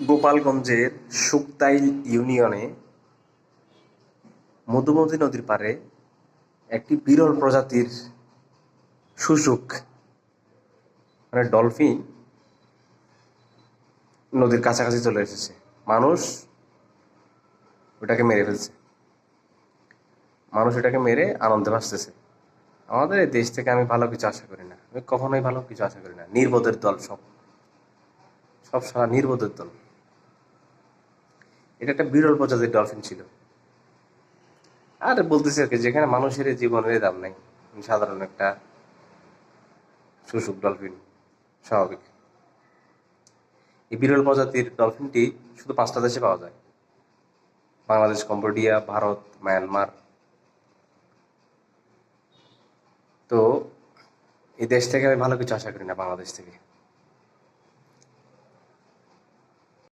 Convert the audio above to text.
গোপালগঞ্জের শুকতাইল ইউনিয়নে মধুমতি নদীর পাড়ে একটি বিরল প্রজাতির শুশুক মানে ডলফিন নদীর কাছাকাছি চলে এসেছে। মানুষ ওটাকে মেরে ফেলছে। মানুষ এটাকে মেরে আনন্দে ভাসতেছে। আমাদের এই দেশ থেকে আমি ভালো কিছু আশা করি না। আমি কখনোই ভালো কিছু আশা করি না। নির্বোধের দল সব। সব সারা নির্বোধের দল। এটা একটা বিরল প্রজাতির ডলফিন ছিল। আর বলতেছি আর কি, যেখানে মানুষের জীবনের দাম নাই। সাধারণ একটা শুশুক ডলফিন স্বাভাবিক। এই বিরল প্রজাতির ডলফিনটি শুধু পাঁচটা দেশে পাওয়া যায়। Bangladesh, Cambodia, Bharat, Myanmar. তো এই দেশ থেকে আমি ভালো কিছু আশা করি না, বাংলাদেশ থেকে।